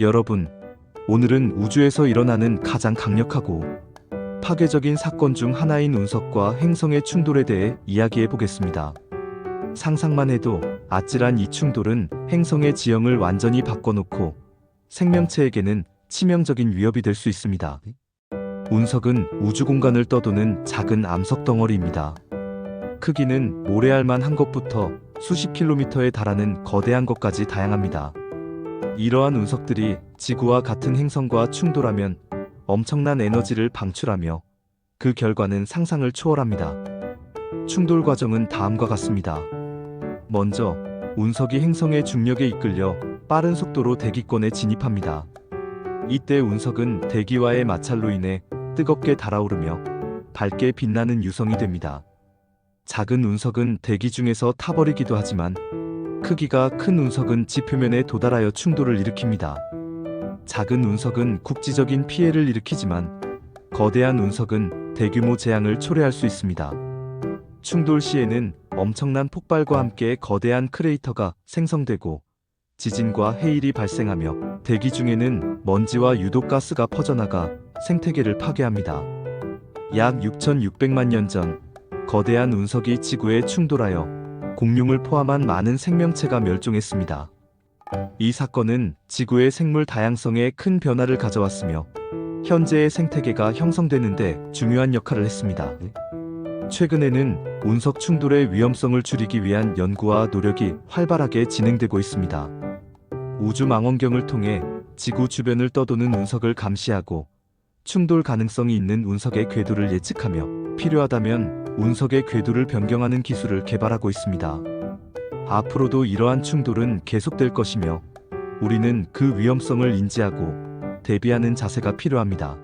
여러분, 오늘은 우주에서 일어나는 가장 강력하고 파괴적인 사건 중 하나인 운석과 행성의 충돌에 대해 이야기해 보겠습니다. 상상만 해도 아찔한 이 충돌은 행성의 지형을 완전히 바꿔놓고 생명체에게는 치명적인 위협이 될 수 있습니다. 운석은 우주 공간을 떠도는 작은 암석 덩어리입니다. 크기는 모래알만 한 것부터 수십 킬로미터에 달하는 거대한 것까지 다양합니다. 이러한 운석들이 지구와 같은 행성과 충돌하면 엄청난 에너지를 방출하며 그 결과는 상상을 초월합니다. 충돌 과정은 다음과 같습니다. 먼저 운석이 행성의 중력에 이끌려 빠른 속도로 대기권에 진입합니다. 이때 운석은 대기와의 마찰로 인해 뜨겁게 달아오르며 밝게 빛나는 유성이 됩니다. 작은 운석은 대기 중에서 타버리기도 하지만 크기가 큰 운석은 지표면에 도달하여 충돌을 일으킵니다. 작은 운석은 국지적인 피해를 일으키지만 거대한 운석은 대규모 재앙을 초래할 수 있습니다. 충돌 시에는 엄청난 폭발과 함께 거대한 크레이터가 생성되고 지진과 해일이 발생하며 대기 중에는 먼지와 유독가스가 퍼져나가 생태계를 파괴합니다. 약 6,600만 년 전 거대한 운석이 지구에 충돌하여 공룡을 포함한 많은 생명체가 멸종했습니다. 이 사건은 지구의 생물 다양성에 큰 변화를 가져왔으며 현재의 생태계가 형성되는데 중요한 역할을 했습니다. 최근에는 운석 충돌의 위험성을 줄이기 위한 연구와 노력이 활발하게 진행되고 있습니다. 우주 망원경을 통해 지구 주변을 떠도는 운석을 감시하고 충돌 가능성이 있는 운석의 궤도를 예측하며 필요하다면 운석의 궤도를 변경하는 기술을 개발하고 있습니다. 앞으로도 이러한 충돌은 계속될 것이며 우리는 그 위험성을 인지하고 대비하는 자세가 필요합니다.